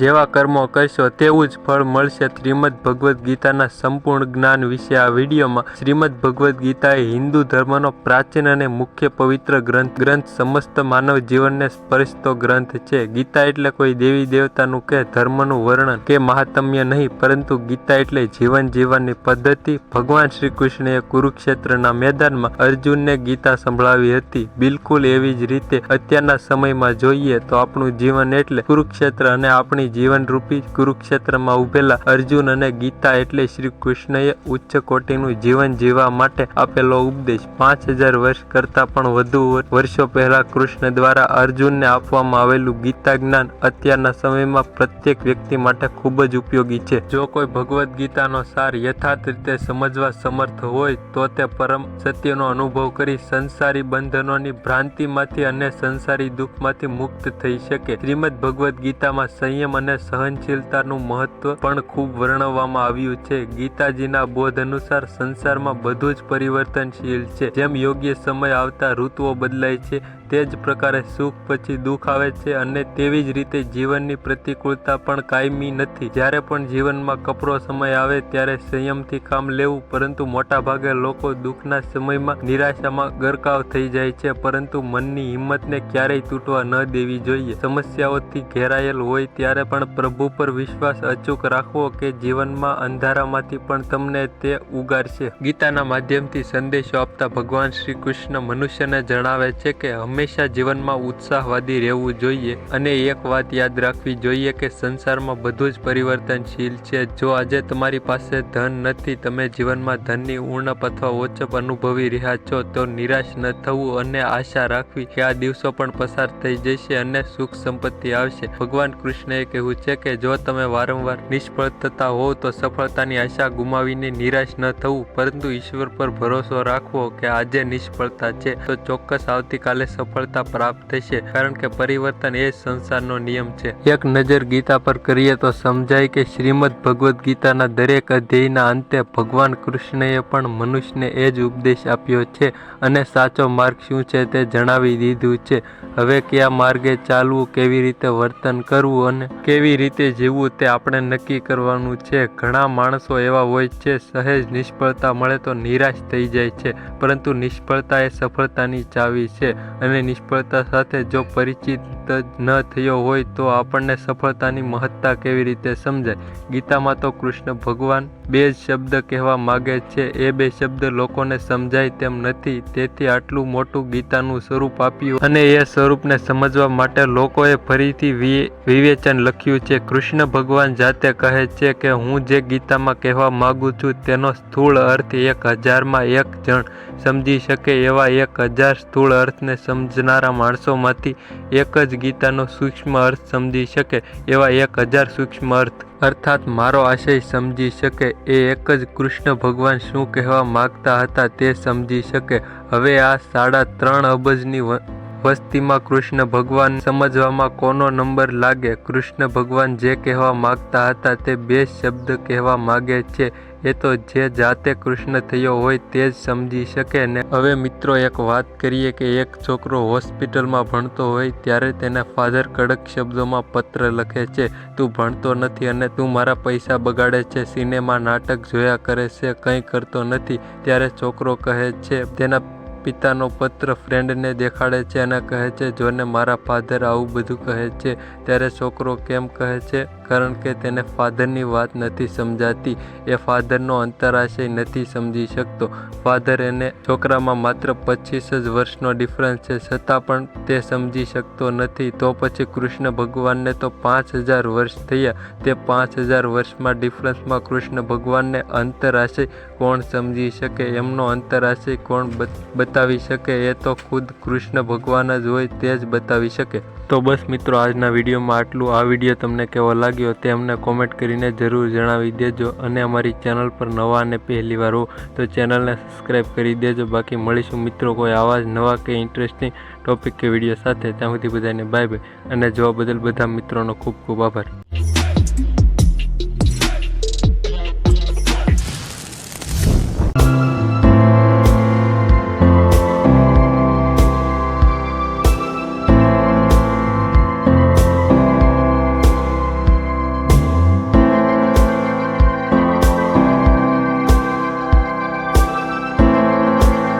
જેવા કર્મો કરશો તેવું જ ફળ મળશે. શ્રીમદ ભગવદ્ ગીતાના સંપૂર્ણ જ્ઞાન વિશે આ વિડીયોમાં શ્રીમદ ભગવદ્ ગીતા એ હિન્દુ ધર્મનો પ્રાચીન અને મુખ્ય પવિત્ર ગ્રંથ ગ્રંથ સમસ્ત માનવ જીવનને સ્પર્શતો ગ્રંથ છે. ગીતા એટલે કોઈ દેવી દેવતાનું કે ધર્મનું વર્ણન કે મહાત્મ્ય નહીં, પરંતુ ગીતા એટલે જીવન જીવવાની પદ્ધતિ. ભગવાન શ્રી કૃષ્ણએ કુરુક્ષેત્રના મેદાનમાં અર્જુનને ગીતા સંભળાવી હતી. બિલકુલ એવી જ રીતે અત્યારના સમયમાં જોઈએ તો આપણું જીવન એટલે કુરુક્ષેત્ર અને આપણી જીવનરૂપી કુરુક્ષેત્રમાં ઉભેલા અર્જુન અને ગીતા એટલે શ્રી કૃષ્ણએ ઉચ્ચ કોટીનું જીવન જીવવા માટે આપેલો ઉપદેશ. પાંચ હજાર વર્ષ કરતા પણ વધુ વર્ષો પહેલા કૃષ્ણ દ્વારા અર્જુનને આપવામાં આવેલું ગીતા જ્ઞાન અત્યારના સમયમાં પ્રત્યેક વ્યક્તિ માટે ખૂબ જ ઉપયોગી છે. જો કોઈ ભગવદ્ ગીતાનો સાર યથાર્થ રીતે સમજવા સમર્થ હોય, તો તે પરમ સત્યનો અનુભવ કરી સંસારી બંધનોની ભ્રાંતિમાંથી અને સંસારી દુઃખમાંથી મુક્ત થઈ શકે. શ્રીમદ ભગવદ્ ગીતામાં સંયમ અને સહનશીલતાનું મહત્વ પણ ખૂબ વર્ણવવામાં આવ્યું છે. ગીતાજીના બોધ અનુસાર સંસારમાં બધું જ પરિવર્તનશીલ છે. જેમ યોગ્ય સમય આવતા ઋતુઓ બદલાય છે તે જ પ્રકારે સુખ પછી દુઃખ આવે છે અને તેવી જ રીતે જીવનની પ્રતિકૂળતા પણ કાયમી નથી. જ્યારે પણ જીવનમાં કપરો સમય આવે ત્યારે સંયમથી કામ લેવું, પરંતુ મોટા ભાગે લોકો દુઃખના સમયમાં નિરાશામાં ગરકાવ થઈ જાય છે, પરંતુ મનની હિંમતને ક્યારેય તૂટવા ન દેવી જોઈએ. સમસ્યાઓથી ઘેરાયેલ હોય ત્યારે પણ પ્રભુ પર વિશ્વાસ અચૂક રાખવો કે જીવનમાં અંધારામાંથી પણ તમને તે ઉગારશે. ગીતાના માધ્યમથી સંદેશો આપતા ભગવાન શ્રી કૃષ્ણ મનુષ્યને જણાવે છે કે હંમેશા જીવનમાં ઉત્સાહવાદી રહેવું જોઈએ અને એક વાત યાદ રાખવી જોઈએ કે સંસારમાં બધું જ પરિવર્તનશીલ છે. જો આજે તમારી પાસે ધન નથી, તમે જીવનમાં ધનની ઉણપ અથવા ઓછપ અનુભવી રહ્યા છો, તો નિરાશ ન થવું અને આશા રાખવી કે આ દિવસો પણ પસાર થઈ જશે અને સુખ સંપત્તિ આવશે. ભગવાન કૃષ્ણએ કહ્યું છે કે જો તમે વારંવાર નિષ્ફળ થતા હોવ, તો સફળતાની આશા ગુમાવીને નિરાશ ન થવું, પરંતુ ઈશ્વર પર ભરોસો રાખવો કે આજે નિષ્ફળતા છે, તો ચોક્કસ આવતીકાલે સફળતા પ્રાપ્ત થશે, કારણ કે પરિવર્તન એ સંસારનો નિયમ છે. એક નજર ગીતા પર કરીએ તો સમજાય કે શ્રીમદ ભગવદ્ ગીતાના દરેક અધ્યાયના અંતે ભગવાન કૃષ્ણએ પણ મનુષ્યને એ જ ઉપદેશ આપ્યો છે અને સાચો માર્ગ શું છે તે જણાવી દીધું છે. હવે કયા માર્ગે ચાલવું, કેવી રીતે વર્તન કરવું અને કેવી રીતે જીવવું તે આપણે નક્કી કરવાનું છે. ઘણા માણસો એવા હોય છે, સહેજ નિષ્ફળતા મળે તો નિરાશ થઈ જાય છે, પરંતુ નિષ્ફળતા એ સફળતાની ચાવી છે અને નિષ્ફળતા સાથે જો પરિચિત જ ન થયો હોય તો આપણને સફળતાની મહત્તા કેવી રીતે સમજાય? ગીતામાં તો કૃષ્ણ ભગવાન બે જ શબ્દ કહેવા માગે છે. એ બે શબ્દ લોકોને સમજાય તેમ નથી. તેથી આટલું મોટું ગીતાનું સ્વરૂપ આપ્યું અને એ સ્વરૂપને સમજવા માટે લોકોએ ફરીથી વિવેચન લખ્યું છે. કૃષ્ણ ભગવાન જાતે કહે છે કે, હું જે ગીતામાં કહેવા માગું છું તેનો સ્થૂળ અર્થ એક હજારમાં એક જણ સમજી શકે એવા એક હજાર સ્થૂળ અર્થને સમજનારા માણસોમાંથી એક જ ગીતાનો સૂક્ષ્મ અર્થ સમજી શકે એવા એક હજાર સૂક્ષ્મ અર્થ. અર્થાત મારો આશય સમજી શકે એ એક જ કૃષ્ણ ભગવાન શું કહેવા માગતા હતા તે સમજી શકે. હવે આ સાડા ત્રણ અબજની વસ્તીમાં કૃષ્ણ ભગવાન સમજવામાં કોનો નંબર લાગે? કૃષ્ણ ભગવાન જે કહેવા માગતા હતા તે બે શબ્દ કહેવા માગે છે. એ તો જે જાતે કૃષ્ણ થયો હોય તે જ સમજી શકે ને. હવે મિત્રો એક વાત કરીએ કે એક છોકરો હોસ્પિટલમાં ભણતો હોય ત્યારે તેના ફાધર કડક શબ્દોમાં પત્ર લખે છે, તું ભણતો નથી અને તું મારા પૈસા બગાડે છે, સિનેમા નાટક જોયા કરે છે, કંઈ કરતો નથી. ત્યારે છોકરો કહે છે, તેના પિતાનો પત્ર ફ્રેન્ડને દેખાડે છે અને કહે છે, જોને મારા ફાધર આવું બધું કહે છે. ત્યારે છોકરો કેમ કહે છે કારણ કે તેને ફાધરની વાત નથી સમજાતી. એ ફાધરનો અંતરાશય નથી સમજી શકતો. ફાધર એને છોકરામાં માત્ર પચીસ જ વર્ષનો ડિફરન્સ છે, છતાં પણ તે સમજી શકતો નથી. તો પછી કૃષ્ણ ભગવાનને તો પાંચ હજાર વર્ષ થયા. તે પાંચ હજાર વર્ષમાં ડિફરન્સમાં કૃષ્ણ ભગવાનને અંતરાશય કોણ સમજી શકે? એમનો અંતરાશય કોણ બત- બતાવી શકે? એ તો ખુદ કૃષ્ણ ભગવાન જ હોય તે જ બતાવી શકે. તો બસ મિત્રો, આજના વિડીયોમાં આટલું. આ વીડિયો તમને કેવો લાગ્યો તે અમને કોમેન્ટ કરીને જરૂર જણાવી દેજો અને અમારી ચેનલ પર નવા અને પહેલી વાર હો તો ચેનલને સબસ્ક્રાઈબ કરી દેજો. બાકી મળીશું મિત્રો કોઈ આવા જ નવા કે ઇન્ટરેસ્ટિંગ ટોપિક કે વીડિયો સાથે. ત્યાં સુધી બધાને બાય બાય અને જોવા બદલ બધા મિત્રોનો ખૂબ ખૂબ આભાર.